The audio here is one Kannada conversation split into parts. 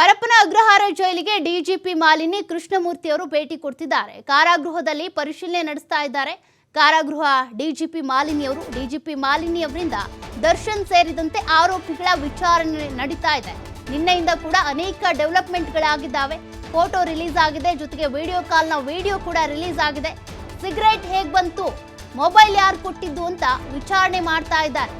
ಪರಪ್ಪನ ಅಗ್ರಹಾರ ಜೈಲಿಗೆ ಡಿಜಿಪಿ ಮಾಲಿನಿ ಕೃಷ್ಣಮೂರ್ತಿ ಅವರು ಭೇಟಿ ಕೊಡ್ತಿದ್ದಾರೆ. ಕಾರಾಗೃಹದಲ್ಲಿ ಪರಿಶೀಲನೆ ನಡೆಸ್ತಾ ಇದ್ದಾರೆ. ಕಾರಾಗೃಹ ಡಿಜಿಪಿ ಮಾಲಿನಿ ಅವರು, ಡಿಜಿಪಿ ಮಾಲಿನಿ ಅವರಿಂದ ದರ್ಶನ್ ಸೇರಿದಂತೆ ಆರೋಪಿಗಳ ವಿಚಾರಣೆ ನಡೀತಾ ಇದೆ. ನಿನ್ನೆಯಿಂದ ಕೂಡ ಅನೇಕ ಡೆವಲಪ್ಮೆಂಟ್ಗಳಾಗಿದ್ದಾವೆ. ಫೋಟೋ ರಿಲೀಸ್ ಆಗಿದೆ. ಜೊತೆಗೆ ವಿಡಿಯೋ ಕಾಲ್ನ ವಿಡಿಯೋ ಕೂಡ ರಿಲೀಸ್ ಆಗಿದೆ. ಸಿಗರೇಟ್ ಹೇಗೆ ಬಂತು? ಮೊಬೈಲ್ ಯಾರು ಕೊಟ್ಟಿದ್ದು ಅಂತ ವಿಚಾರಣೆ ಮಾಡ್ತಾ ಇದ್ದಾರೆ.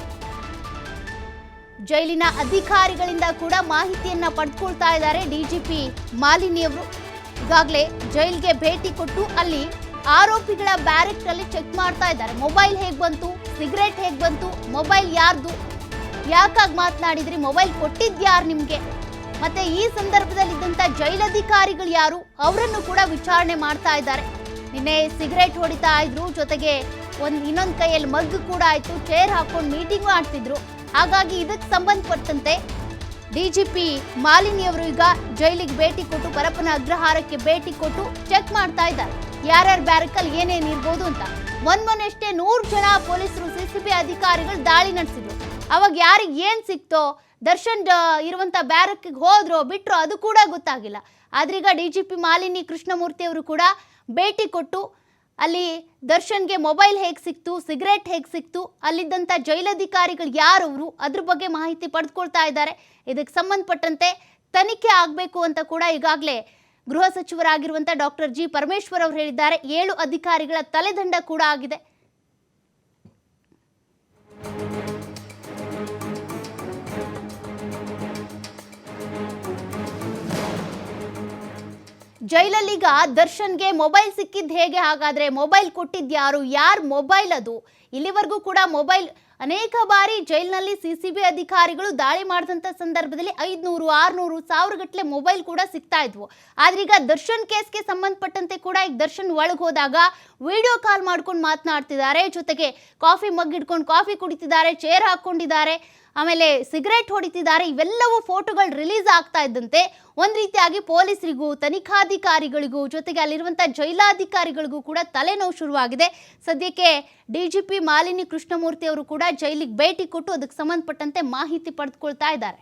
ಜೈಲಿನ ಅಧಿಕಾರಿಗಳಿಂದ ಕೂಡ ಮಾಹಿತಿಯನ್ನ ಪಡ್ಕೊಳ್ತಾ ಇದ್ದಾರೆ ಡಿಜಿಪಿ ಮಾಲಿನಿಯವರು ಈಗಾಗಲೇ ಜೈಲ್ಗೆ ಭೇಟಿ ಕೊಟ್ಟು ಅಲ್ಲಿ ಆರೋಪಿಗಳ ಬ್ಯಾರೆಕ್ಟ್ ಅಲ್ಲಿ ಚೆಕ್ ಮಾಡ್ತಾ ಇದ್ದಾರೆ. ಮೊಬೈಲ್ ಹೇಗ್ ಬಂತು? ಸಿಗರೇಟ್ ಹೇಗ್ ಬಂತು? ಮೊಬೈಲ್ ಯಾರ್ದು? ಯಾಕಾಗಿ ಮಾತನಾಡಿದ್ರಿ? ಮೊಬೈಲ್ ಕೊಟ್ಟಿದ್ಯಾರು ನಿಮ್ಗೆ? ಮತ್ತೆ ಈ ಸಂದರ್ಭದಲ್ಲಿ ಇದ್ದಂತ ಜೈಲಧಿಕಾರಿಗಳು ಯಾರು? ಅವರನ್ನು ಕೂಡ ವಿಚಾರಣೆ ಮಾಡ್ತಾ ಇದ್ದಾರೆ. ನಿನ್ನೆ ಸಿಗರೇಟ್ ಹೊಡಿತಾ ಇದ್ರು. ಜೊತೆಗೆ ಒಂದ್ ಇನ್ನೊಂದ್ ಕೈಯಲ್ಲಿ ಮಗ್ ಕೂಡ ಆಯ್ತು. ಚೇರ್ ಹಾಕೊಂಡು ಮೀಟಿಂಗ್ ಮಾಡ್ತಿದ್ರು. ಹಾಗಾಗಿ ಇದಕ್ಕೆ ಸಂಬಂಧಪಟ್ಟಂತೆ ಡಿಜಿಪಿ ಮಾಲಿನಿ ಅವರು ಈಗ ಜೈಲಿಗೆ ಭೇಟಿ ಕೊಟ್ಟು ಪರಪ್ಪನ ಅಗ್ರಹಾರಕ್ಕೆ ಭೇಟಿ ಕೊಟ್ಟು ಚೆಕ್ ಮಾಡ್ತಾ ಇದ್ದಾರೆ. ಯಾರ್ಯಾರ ಬ್ಯಾರಕಲ್ಲಿ ಏನೇನು ಇರ್ಬೋದು ಅಂತ. ಮೊನ್ಮೊನ್ನೆಷ್ಟೇ ನೂರು ಜನ ಪೊಲೀಸರು ಸಿಸಿಬಿ ಅಧಿಕಾರಿಗಳು ದಾಳಿ ನಡೆಸಿದ್ರು. ಅವಾಗ ಯಾರಿಗೆ ಏನು ಸಿಕ್ತೋ, ದರ್ಶನ್ ಇರುವಂಥ ಬ್ಯಾರಕ್ಗೆ ಹೋದ್ರೋ, ಬಿಟ್ರೋ ಅದು ಕೂಡ ಗೊತ್ತಾಗಿಲ್ಲ. ಆದ್ರೀಗ ಡಿಜಿಪಿ ಮಾಲಿನಿ ಕೃಷ್ಣಮೂರ್ತಿ ಅವರು ಕೂಡ ಭೇಟಿ ಕೊಟ್ಟು ಅಲ್ಲಿ ದರ್ಶನ್ಗೆ ಮೊಬೈಲ್ ಹೇಗೆ ಸಿಕ್ತು, ಸಿಗರೇಟ್ ಹೇಗೆ ಸಿಕ್ತು ಅಲ್ಲಿದ್ದಂಥ ಜೈಲಧಿಕಾರಿಗಳು ಯಾರವರು ಅದ್ರ ಬಗ್ಗೆ ಮಾಹಿತಿ ಪಡೆದುಕೊಳ್ತಾ ಇದ್ದಾರೆ. ಇದಕ್ಕೆ ಸಂಬಂಧಪಟ್ಟಂತೆ ತನಿಖೆ ಆಗಬೇಕು ಅಂತ ಕೂಡ ಈಗಾಗಲೇ ಗೃಹ ಸಚಿವರಾಗಿರುವಂಥ ಡಾಕ್ಟರ್ ಜಿ ಪರಮೇಶ್ವರ್ ಅವರು ಹೇಳಿದ್ದಾರೆ. ಏಳು ಅಧಿಕಾರಿಗಳ ತಲೆದಂಡ ಕೂಡ ಆಗಿದೆ. ಜೈಲಲ್ಲೀಗ ದರ್ಶನ್ಗೆ ಮೊಬೈಲ್ ಸಿಕ್ಕಿದ್ದು ಹೇಗೆ? ಹಾಗಾದ್ರೆ ಮೊಬೈಲ್ ಕೊಟ್ಟಿದ್ಯಾರು ಯಾರು ಮೊಬೈಲ್ ಅದು? ಇಲ್ಲಿವರೆಗೂ ಕೂಡ ಮೊಬೈಲ್ ಅನೇಕ ಬಾರಿ ಜೈಲಿನಲ್ಲಿ ಸಿಸಿಬಿ ಅಧಿಕಾರಿಗಳು ದಾಳಿ ಮಾಡಿದಂಥ ಸಂದರ್ಭದಲ್ಲಿ ಐದುನೂರು, ಆರುನೂರು ಸಾವಿರ ಗಟ್ಟಲೆ ಮೊಬೈಲ್ ಕೂಡ ಸಿಗ್ತಾ ಇದ್ವು. ಆದ್ರೀಗ ದರ್ಶನ್ ಕೇಸ್ಗೆ ಸಂಬಂಧಪಟ್ಟಂತೆ ಕೂಡ ಈಗ ದರ್ಶನ್ ಒಳಗೆ ಹೋದಾಗ ವಿಡಿಯೋ ಕಾಲ್ ಮಾಡ್ಕೊಂಡು ಮಾತನಾಡ್ತಿದ್ದಾರೆ. ಜೊತೆಗೆ ಕಾಫಿ ಮಗ್ ಇಟ್ಕೊಂಡು ಕಾಫಿ ಕುಡಿತಿದ್ದಾರೆ, ಚೇರ್ ಹಾಕೊಂಡಿದ್ದಾರೆ ಆಮೇಲೆ ಸಿಗರೇಟ್ ಹೊಡಿತಿದ್ದಾರೆ. ಇವೆಲ್ಲವೂ ಫೋಟೋಗಳು ರಿಲೀಸ್ ಆಗ್ತಾ ಇದ್ದಂತೆ. ಒಂದು ರೀತಿಯಾಗಿ ಪೊಲೀಸರಿಗೂ, ತನಿಖಾಧಿಕಾರಿಗಳಿಗೂ, ಜೊತೆಗೆ ಅಲ್ಲಿರುವಂಥ ಜೈಲಾಧಿಕಾರಿಗಳಿಗೂ ಕೂಡ ತಲೆನೋವು ಶುರುವಾಗಿದೆ. ಸದ್ಯಕ್ಕೆ ಡಿಜಿಪಿ ಮಾಲಿನಿ ಕೃಷ್ಣಮೂರ್ತಿ ಅವರು ಕೂಡ ಜೈಲಿಗೆ ಭೇಟಿ ಕೊಟ್ಟು ಅದಕ್ಕೆ ಸಂಬಂಧಪಟ್ಟಂತೆ ಮಾಹಿತಿ ಪಡೆದುಕೊಳ್ತಾ ಇದ್ದಾರೆ.